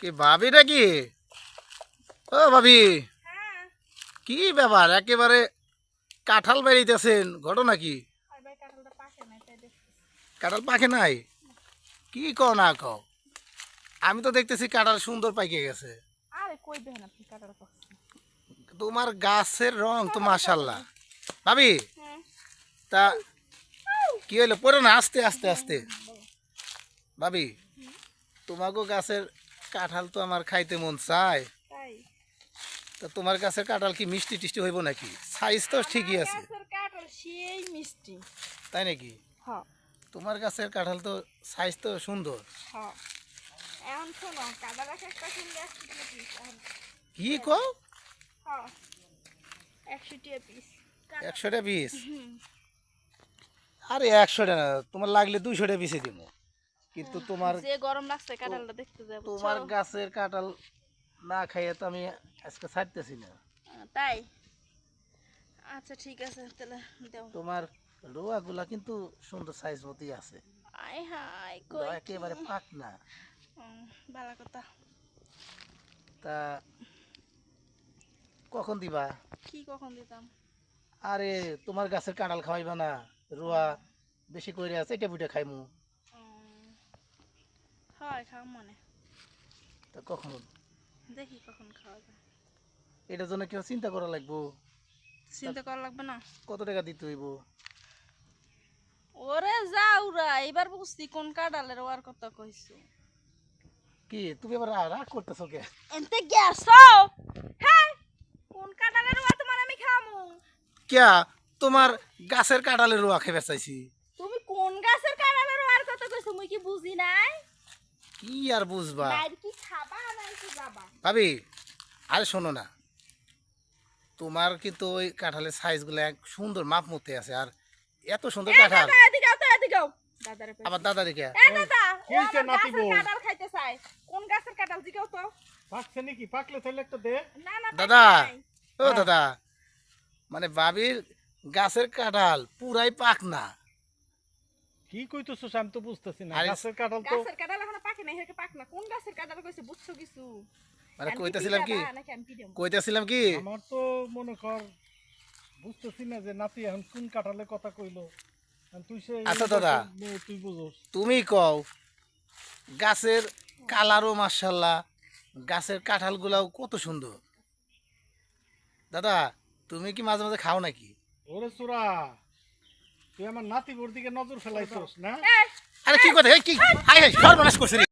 কি ভাবি নাকি? ও ভাবি, কি ব্যাপার? একেবারে কাঁঠাল বেরিতেছেন, ঘটনা কি? কাঁঠাল পাকে নাই? কি কও না কও? আমি তো দেখতেছি কাঁঠাল সুন্দর পাইকে গেছে। তোমার গাছের রং তো মাশাল্লাহ ভাবি, তা কি হইল? পড়ো না, আস্তে আস্তে আস্তে। ভাবি তোমাকে গাছের কাঁঠাল তো আমার খাইতে মন চায়। তা তোমার গাছের কাঁঠাল কি মিষ্টি টিষ্টি হইব নাকি? সাইজ তো ঠিকই আছে। সেই মিষ্টি। তাই নাকি? হ্যাঁ তোমার গাছের কাঁঠাল তো সাইজ তো সুন্দর। হ্যাঁ এখন শোনো কাঁদা একশো কি কও? হ্যাঁ একশো টাকা পিস একশোটা পিস আরে একশোটা না তোমার লাগলে দুইশোটা পিসে দিব কিন্তু তোমার যে গরম লাগছে কাঁঠালটা দেখতে যাব তোমার গাছের কাঁঠাল না খাইয়ে তো আমি আজকে ছাড়তেছি না। তাই? আচ্ছা ঠিক আছে তাহলে দাও। তোমার রোয়াগুলা কিন্তু সুন্দর সাইজ মতোই আছে। আয় হায় কই একেবারে পাক না। ভালো কথা। তা কখন দিবা? কি কখন দিতাম? আরে তোমার গাছের কাঁঠাল খাওয়াইবা না। রোয়া বেশি করে আছে এটা বুটে খাইমু। হয় খাওয়া মনে। তা কখন? দেখি কখন খাওয়া যায়। এটার জন্য কেউ চিন্তা করা লাগবো। চিন্তা করা লাগবে না। কত টাকা দিতে হইব? ওরে যাওরা এবার বুঝছি কোন কাঁঠালের ওর কথা কইছো। কি তুমি এবার রাগ করতেছো কে? এনতে গেছো? হ্যাঁ কোন কাঁঠালের ওয়া তোমার আমি খামু? কিয়া তোমার গাছের কাঁঠালের রোয়া খেয়ে চাইছি তুমি কোন গাছের কাঁঠালের ওয়ার কথা কইছো মুই কি বুঝি নাই? কি আর বুঝবা? ভাবি আরে শোনো না। তোমার কিন্তু ওই কাঁঠালের সাইজগুলো এক সুন্দর মাপ মতে আছে আর এত সুন্দর কাঁঠাল। আবার দাদা রেখে দাদা। ও দাদা মানে বাবির গাছের কাঁঠাল পুরাই পাক না। কি কইতেছিস আমি তো বুঝতেছি না। গাছের কাঁঠাল তো গাছের কাঁঠাল এখনও পাকে নাই হেকে পাক না। কোন গাছের কাঁঠাল কইছে বুঝছ কিছু? মানে কইতেছিলাম কি? কইতেছিলাম কি? আমার তো মনে কর বুঝতেছি না যে নাতি এখন কোন কাঁঠালের কথা কইলো। তুই সে আচ্ছা দাদা। তুই বুঝোস। তুমি কও গাছের কালারও মার্শাল্লাহ গাছের কাঁঠালগুলাও কত সুন্দর। দাদা তুমি কি মাঝে মাঝে খাও নাকি? ওরে চোরা তুই আমার নাতি বোর দিকে নজর ফেলাইছস, না? আরে কি কথা? কি? হাই হাই, সর্বনাশ করছে রে।